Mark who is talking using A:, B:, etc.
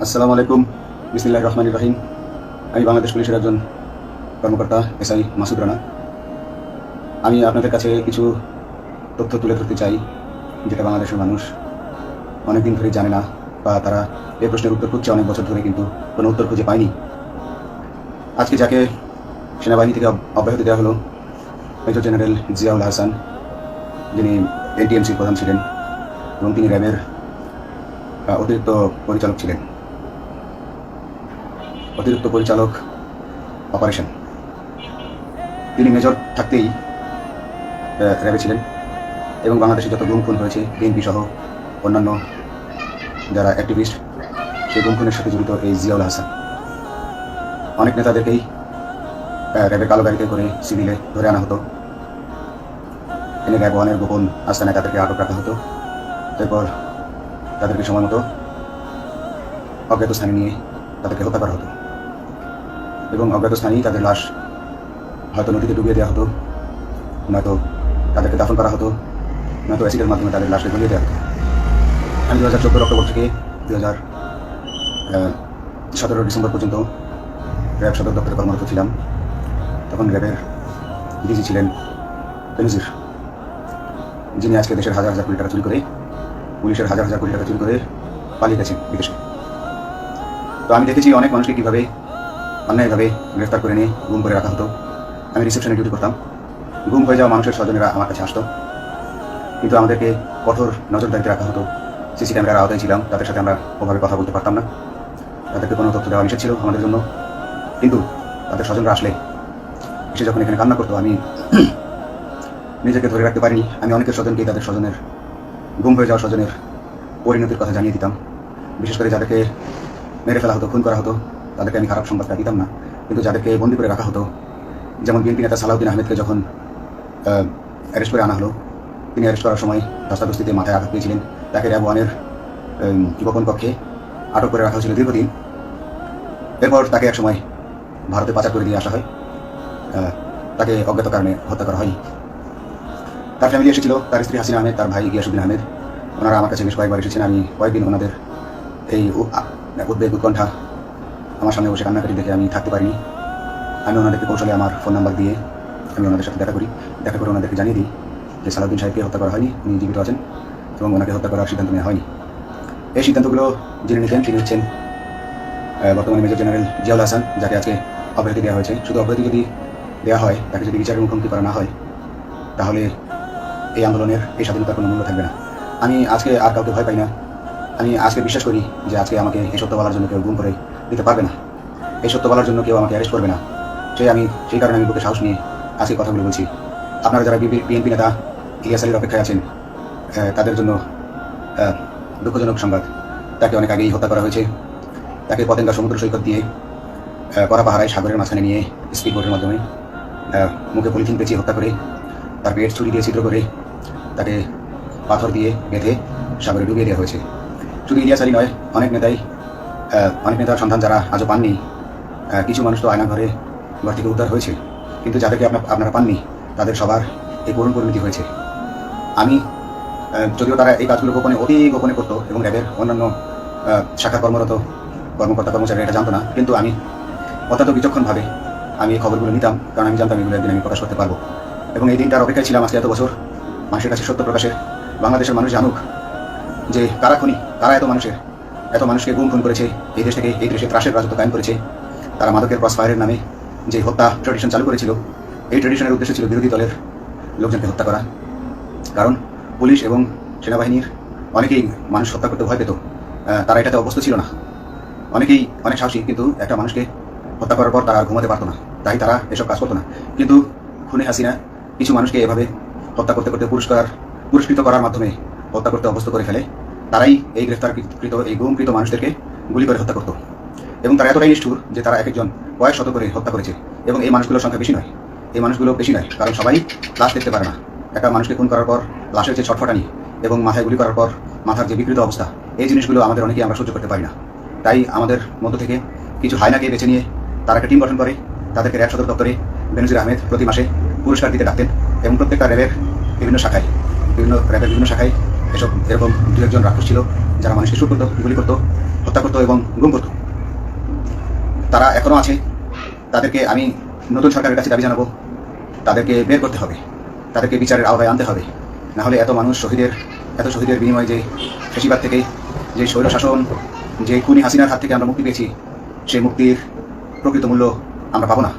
A: আসসালামু আলাইকুম। বিসমিল্লাহ রহমান রহিম। আমি বাংলাদেশ পুলিশের একজন কর্মকর্তা, এসআই মাসুদ রানা। আমি আপনাদের কাছে কিছু তথ্য তুলে ধরতে চাই, যেটা বাংলাদেশের মানুষ অনেকদিন ধরে জানে না বা তারা এই প্রশ্নের উত্তর খুঁজছে অনেক বছর ধরে কিন্তু কোনো উত্তর খুঁজে পায়নি। আজকে যাকে সেনাবাহিনী থেকে অব- অব্যাহতি দেওয়া হলো, মেজর জেনারেল জিয়াউল হাসান, যিনি এনটিএমসির প্রধান ছিলেন এবং তিনি র্যাবের অতিরিক্ত পরিচালক ছিলেন। অতিরিক্ত পরিচালক অপারেশন। তিনি মেজর থাকতেই র্যাবে ছিলেন এবং বাংলাদেশে যত গুম খুন হয়েছে বিএনপি সহ অন্যান্য যারা অ্যাক্টিভিস্ট সেই গুম খুনের সাথে জড়িত এই জিয়াউল হাসান। অনেক নেতাদেরকেই র্যাবের কালো গাড়িতে করে সিভিলে ধরে আনা হতো। এনে র্যাব ওয়ানের গোপন আস্তানায় তাদেরকে আটক রাখা হতো। তারপর তাদেরকে সময় মতো অজ্ঞাত স্থানে নিয়ে তাদেরকে হত্যা করা হতো। এবং অজ্ঞাত স্থানেই তাদের লাশ হয়তো নদীতে ডুবিয়ে দেওয়া হতো, নয়তো তাদেরকে দাফন করা হতো, নয়তো অ্যাসিডের মাধ্যমে তাদের লাশকে গলিয়ে দেওয়া হতো। আমি দু হাজার চোদ্দোর অক্টোবর থেকে দু হাজার সতেরো ডিসেম্বর পর্যন্ত র্যাব সদর দপ্তরে কর্মরত ছিলাম। তখন র্যাবের ডিজি ছিলেন বেনজির, যিনি আজকে দেশের হাজার হাজার কোটি টাকা চুরি করে, পুলিশের হাজার হাজার কোটি টাকা চুরি করে পালিয়ে গেছেন বিদেশে। তো আমি দেখেছি অনেক মানুষকে কীভাবে অন্যায়ভাবে গ্রেফতার করে নিয়ে গুম করে রাখা হতো। আমি রিসেপশনে ডিউটি করতাম। গুম হয়ে যাওয়া মানুষের স্বজনেরা আমার কাছে আসতো। কিন্তু আমাদেরকে কঠোর নজরদারিতে রাখা হতো। সিসি ক্যামেরার আওতায় ছিলাম, তাদের সাথে আমরা ওভাবে কথা বলতে পারতাম না। তাদেরকে কোনো তথ্য দেওয়া নিষেধ ছিল আমাদের জন্য। কিন্তু তাদের স্বজনরা আসলে এসে যখন এখানে কান্না করতো, আমি নিজেকে ধরে রাখতে পারিনি। আমি অনেকের স্বজনকেই তাদের স্বজনের গুম হয়ে যাওয়া স্বজনের পরিণতির কথা জানিয়ে দিতাম। বিশেষ করে যাদেরকে মেরে ফেলা হতো, খুন করা হতো। তাদেরকে আমি খারাপ সংবাদটা দিতাম না। কিন্তু যাদেরকে বন্দি করে রাখা হতো যেমন বিএনপি নেতা সালাউদ্দিন আহমেদকে যখন অ্যারেস্ট করে আনা হলো তিনি অ্যারেস্ট করার সময় ধস্তাধস্তিতে মাথায় আঘাত পেয়েছিলেন। তাকে র্যাব ওয়ানের উম, গোপন কক্ষে আটক করে রাখা হয়েছিল দীর্ঘদিন। এরপর তাকে একসময় ভারতে পাচার করে দিয়ে আসা হয়। তাকে অজ্ঞাত কারণে হত্যা করা হয়নি। তার ফ্যামিলি এসেছিল তার স্ত্রী হাসিনা আহমেদ তার ভাই গিয়াসুদ্দিন আহমেদ। ওনারা আমার কাছে বেশ কয়েকবার এসেছেন। আমি কয়েকদিন ওনাদের এই উদ্বেগ উৎকণ্ঠা আমার সামনে বসে কান্নাকাটি দেখে আমি থাকতে পারিনি। আমি ওনাদেরকে কৌশলে আমার ফোন নাম্বার দিয়ে আমি ওনাদের সাথে দেখা করি। দেখা করে ওনাদেরকে জানিয়ে দিই যে সালাউদ্দিন সাহেবকে হত্যা করা হয়নি, উনি জীবিত আছেন এবং ওনাকে হত্যা করার সিদ্ধান্ত নেওয়া হয়নি। এই সিদ্ধান্তগুলো যিনি নিতেন তিনি হচ্ছেন বর্তমানে মেজর জেনারেল জিয়াউল হাসান, যাকে আজকে অব্যাহতি দেওয়া হয়েছে। শুধু অব্যাহতি যদি দেওয়া হয়, তাকে যদি বিচারের মুখোমুখি করা না হয়, তাহলে এই আন্দোলনের এই স্বাধীনতার কোনো মূল্য থাকবে না। আমি আজকে আর কাউকে ভয় পাই না। আমি আজকে বিশ্বাস করি যে আজকে আমাকে এই সত্য বলার জন্য কেউ গুম করে দিতে পারবে না। এই সত্য বলার জন্য কেউ আমাকে অ্যারেস্ট করবে না। সেই আমি, সেই কারণে আমি বুকে সাহস নিয়ে আজকে কথাগুলো বলছি। আপনারা যারা বিএনপি নেতা ইলিয়াস আলীর অপেক্ষায় আছেন তাদের জন্য দুঃখজনক সংবাদ। তাকে অনেক আগেই হত্যা করা হয়েছে। তাকে পতেঙ্গা সমুদ্র সৈকত দিয়ে কড়া পাহারায় সাগরের মাঝখানে নিয়ে স্পিড বোটের মাধ্যমে মুখে পলিথিন পেঁচিয়ে হত্যা করে, তার পেট ছুরি দিয়ে ছিদ্র করে, তাকে পাথর দিয়ে বেঁধে সাগরে ডুবিয়ে দেওয়া হয়েছে। শুধু ইলিয়াস আলী নয়, অনেক নেতাই অনেক নেতার সন্ধান যারা আজও পাননি কিছু মানুষ তো আয়না ঘরে থেকে উদ্ধার হয়েছে। কিন্তু যাদেরকে আপনার আপনারা পাননি, তাদের সবার এই করুণ পরিণতি হয়েছে। আমি যদিও তারা এই কাজগুলো গোপনে, অতি গোপনে করতো এবং র্যাবের অন্যান্য শাখা কর্মরত কর্মকর্তা কর্মচারী এটা জানতো না, কিন্তু আমি অত্যন্ত বিচক্ষণভাবে আমি এই খবরগুলো নিতাম, কারণ আমি জানতাম এগুলো একদিন আমি প্রকাশ করতে পারব। এবং এই দিনটার অপেক্ষায় ছিলাম আজকে এত বছর, মানুষের কাছে সত্য প্রকাশের, বাংলাদেশের মানুষ জানুক যে কারা খুনি, কারা এত মানুষের। এত মানুষকে গুম খুন করেছে, এই দেশ থেকে এই দেশে ত্রাসের রাজত্ব কায়েম করেছে। তারা মাদকের ক্রস ফায়ারের নামে যে হত্যা ট্রেডিশন চালু করেছিল, এই ট্রেডিশনের উদ্দেশ্য ছিল বিরোধী দলের লোকজনকে হত্যা করা। কারণ পুলিশ এবং সেনাবাহিনীর অনেকেই মানুষ হত্যা করতে ভয় পেত তারা এটাতে অভ্যস্ত ছিল না। অনেকেই অনেক সাহসী, কিন্তু একটা মানুষকে হত্যা করার পর তারা ঘুমাতে পারতো না। তাই তারা এসব কাজ করতো না। কিন্তু খুনে হাসিনা কিছু মানুষকে এভাবে হত্যা করতে করতে পুরস্কার পুরস্কৃত করার মাধ্যমে হত্যা করতে অভ্যস্ত করে ফেলে। তারাই এই গ্রেফতারকৃত, এই গুমকৃত মানুষদেরকে গুলি করে হত্যা করতো। এবং তারা এতটাই নিষ্ঠুর যে তারা এক একজন কয়েক শত করে হত্যা করেছে। এবং এই মানুষগুলোর সংখ্যা বেশি নয়। এই মানুষগুলো বেশি নয়, কারণ সবাই লাশ দেখতে পারে না। একটা মানুষকে খুন করার পর লাশের যে ছটফটানি এবং মাথায় গুলি করার পর মাথার যে বিকৃত অবস্থা, এই জিনিসগুলো আমাদের অনেকেই আমরা সহ্য করতে পারি না। তাই আমাদের মধ্য থেকে কিছু হায়নাকে বেছে নিয়ে তারা একটা টিম গঠন করে, তাদেরকে র্যাব সদর দপ্তরে বেনজির আহমেদ প্রতি মাসে পুরস্কার দিতে ডাকতেন এবং প্রত্যেকটা র্যাবের বিভিন্ন শাখায়, বিভিন্ন র্যাবের বিভিন্ন শাখায় এসব এরকম দু একজন রাক্ষস ছিল যারা মানুষকে শুট করতো গুলি করতো, হত্যা করতো এবং গুম করতো। তারা এখনও আছে। তাদেরকে আমি নতুন সরকারের কাছে দাবি জানাব। তাদেরকে বের করতে হবে। তাদেরকে বিচারের আওতায় আনতে হবে। না হলে এত মানুষ শহীদের, এত শহীদের বিনিময়ে যে ফেসিবাদ থেকে, যে স্বৈর শাসন, যে খুনি হাসিনার হাত থেকে আমরা মুক্তি পেয়েছি, সেই মুক্তির প্রকৃত মূল্য আমরা পাবো না।